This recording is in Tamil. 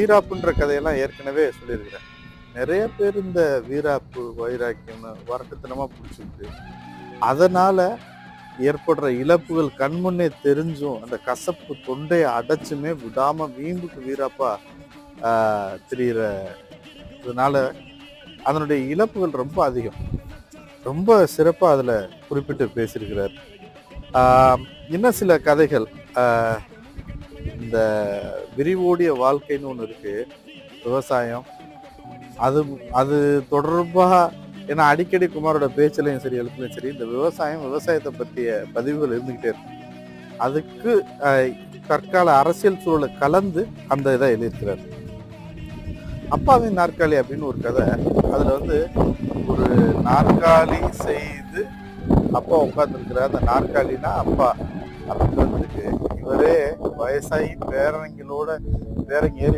வீராப்புன்ற கதையெல்லாம் ஏற்கனவே சொல்லியிருக்கிறேன். நிறைய பேர் இந்த வீராப்பு வைராக்கியம்னு வரட்டுத்தனமாக பிடிச்சிருக்கு. அதனால் ஏற்படுற இழப்புகள் கண்முன்னே தெரிஞ்சும் அந்த கசப்பு தொண்டையை அடைச்சுமே விடாமல் வீம்புக்கு வீராப்பா தெரிகிற இதனால அதனுடைய இழப்புகள் ரொம்ப அதிகம். ரொம்ப சிறப்பாக அதில் குறிப்பிட்டு பேசியிருக்கிறார். இன்னும் சில கதைகள். இந்த விரிவோடிய வாழ்க்கைன்னு ஒன்று இருக்குது விவசாயம். அது அது தொடர்பாக ஏன்னா அடிக்கடி குமாரோட பேச்சிலையும் சரி எழுத்துலையும் சரி இந்த விவசாயம் விவசாயத்தை பற்றிய பதிவுகள் இருந்துக்கிட்டே இருக்கு. அதுக்கு தற்கால அரசியல் சூழலை கலந்து அந்த இதை எழுதியிருக்கிறார். அப்பாவின் நாற்காலி அப்படின்னு ஒரு கதை. அதில் வந்து ஒரு நாற்காலி செய்து அப்பா உட்காந்துருக்கிறார் அந்த நாற்காலினா அப்பா. அப்படின்னு வந்துருக்கு இவரே வயசாகி பேரங்களோட பேரங்க ஏறி